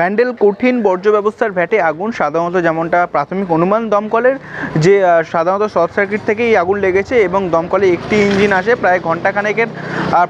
ব্যান্ডেল কঠিন বর্জ্য ব্যবস্থার ভ্যাটে আগুন, সাধারণত যেমনটা প্রাথমিক অনুমান দমকলের যে সাধারণত শর্ট সার্কিট থেকেই আগুন লেগেছে এবং দমকলে একটি ইঞ্জিন আসে, প্রায় ঘন্টাখানেকের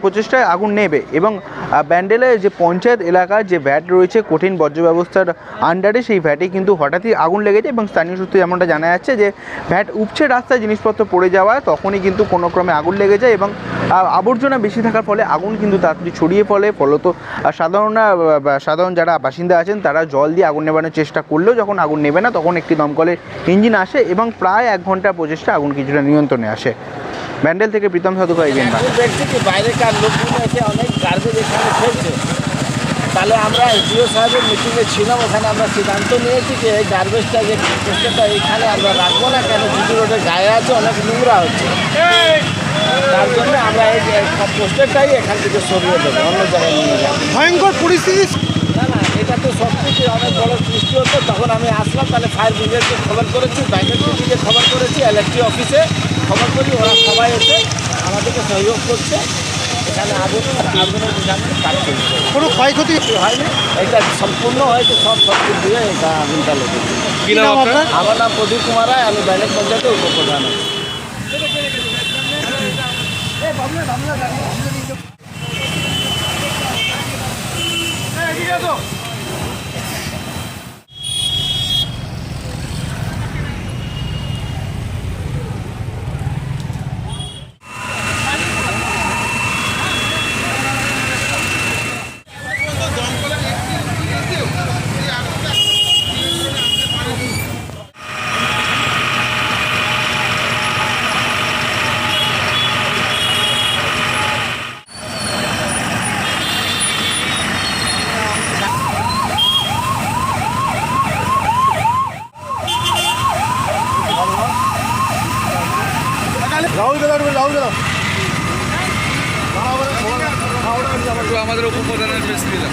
প্রচেষ্টায় আগুন নেবে এবং আহ, ব্যান্ডেলে যে পঞ্চায়েত এলাকার যে ভ্যাট রয়েছে কঠিন বর্জ্য ব্যবস্থার আন্ডারে সেই ভ্যাটে কিন্তু হঠাৎই আগুন লেগেছে এবং স্থানীয় সূত্রে যেমনটা জানা যাচ্ছে যে ভ্যাট উপচে রাস্তায় জিনিসপত্র পড়ে যাওয়ায় তখনই কিন্তু কোনো ক্রমে আগুন লেগে যায় এবং আবর্জনা বেশি থাকার ফলে আগুন কিন্তু তাড়াতাড়ি ছড়িয়ে পড়ে ফলত সাধারণ সাধারণ যারা বাসিন্দা আছেন তারা জল দিয়ে আগুন নেবানোর চেষ্টা করলেও যখন আগুন নেবে না তখন একটি দমকলের ইঞ্জিন আসে এবং প্রায় এক ঘণ্টা প্রচেষ্টা আগুন কিছুটা নিয়ন্ত্রণে আসে। ব্যান্ডেল থেকে প্রীতম সাধুকা ইভেন আমি দেখছি কি বাইরেকার লোকগুলো এসে অনেক গার্বেজ এখানে ফেলছে তাহলে আমরা এসডিও সাহেবের মিটিংয়ে ছিলাম ওখানে আমরা সিদ্ধান্ত নিয়েছি যে এই গার্বেজটা যে পোস্টারটা এখানে আমরা রাখব না কেন? জিডি রোডের গায়ে আছে অনেক নোংরা হচ্ছে। তার জন্য আমরা এই যে পোস্টারটাই এখান থেকে সরিয়ে দেবো অন্য জায়গায় নিয়ে যাব। ভয়ঙ্কর পরিস্থিতি। না না এটা তো সব কিছু অনেক বড় সৃষ্টি হতো তখন আমি আসলাম তাহলে ফায়ার ব্রিগেডকে খবর করেছি ব্যাংকের খবর করেছি ইলেকট্রিক অফিসে খবর করি ওরা সবাই এসে আমাদেরকে সহযোগ করছে। এখানে আগুন আগুনের বিধানে কাজ চলছে কোনো ক্ষয়ক্ষতি হয়নি। এটা সম্পূর্ণ হয়েছে সব শক্তি দিয়ে এটা আগুনটা লেগেছে কি আমার নাম প্রদীপ কুমার রায় আমি ব্যালেক পঞ্চায়েতের উপপ্রধান। আছি রাহুল গেলাম রাহুল গেলাম আমাদের উপপ্রধানের বেশ দিলাম